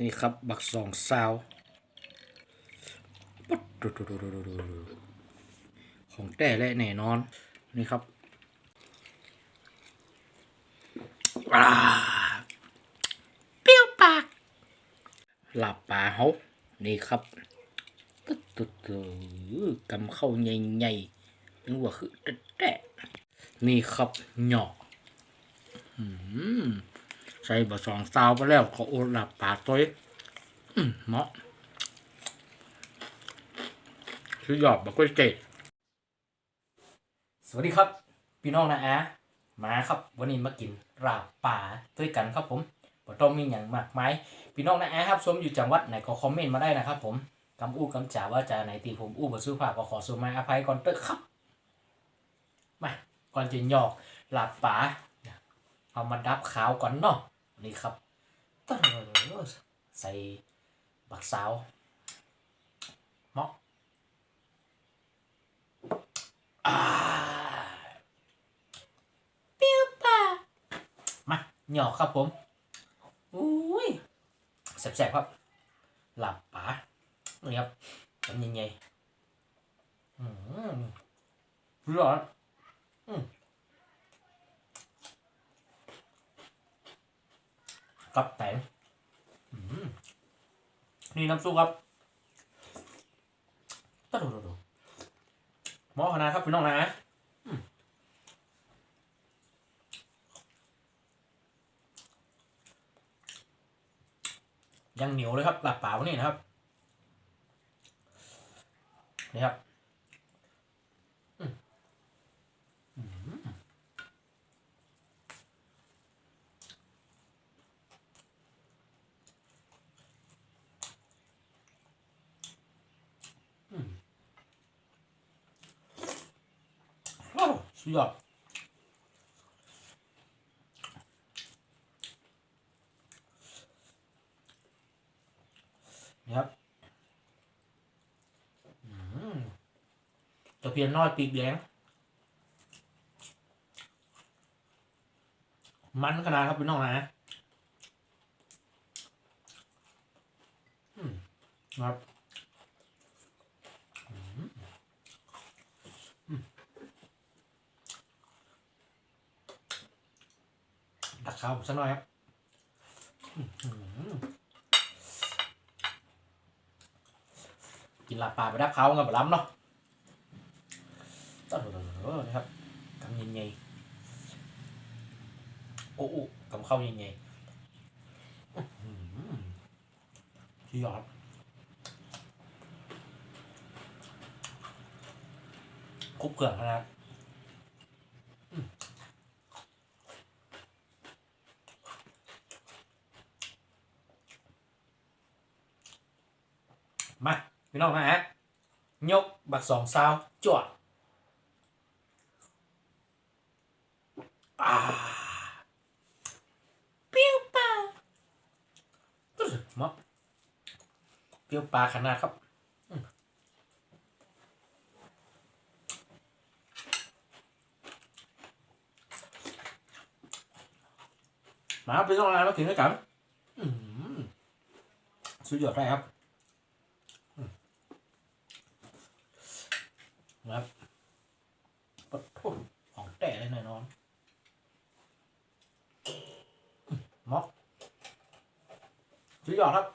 นี่ครับ บักสองซาวของแต่และแน่นอน นี่ครับเปรี้ยวปาก หลับปลาเฮานี่ครับตึ๊ดตึ๊ดตึ๊ดกำเข้าใหญ่ๆนึกว่าคือแตะนี่ครับหยอกอืม ใส่บะสองซาวไปแล้วก็โอหลับปลาตัวเองอืมเหมาะชื่อหยอดบักกล้วยเกตสวัสดีครับ พี่น้องนะอามาครับ วันนี้มากินราบป่าด้วยกันครับผมบ่ต้องมีอย่างมากมายพี่น้องนะแอครับชมอยู่จังหวัดไหนก็คอมเมนต์มาได้นะครับผมกำอู้กำจ่าว่าจะไหนตีผมอู้บ่ซื้อผ้าก็ขอสู้มาอภัยก่อนเตอะครับมาก่อนจะหยอกหลับป๋าเอามาดับขาวก่อนเนาะ นี่ครับตะใส่บักสาวเมาะอ่าเปรี้วป่ามาหยอกครับผมอุ้ยแสบๆครับ หลับป๋านี่ครับทำยังไงอืมร้อนอืม กับแตงอืมนี่น้ำซุปครับตะดูดูดูหมอขนาดครับพี่น้องนะยังเหนียวเลยครับหลับเปล่านี่นะครับนี่ครับอืมอืมอืมโอ้ สุดยอดนี่ครับตะเพียนน้อยปีกแดง มันขนาดครับพี่น้องนะอืมครับอืมอืม ตักข้าวสักหน่อยครับกินลาบปลาไปดับเขากับล้ำเนาะต้นนะครับกำยังไงโอ้โอ้กำเข้ายังไงที่ยอดคุบเกลือนะ มาพี่น้องนะฮะยกบักสองซาวจวดอ่าเปรี้ยวปลามาเปรี้ยวปลาขนาดครับอืมมาไปต้องอะไรมาถึงด้วยกันอื้อหือสุดยอดได้ครับอืม ครับปะทุของแต่เลยแน่นอนม็อกสุดยอดครับ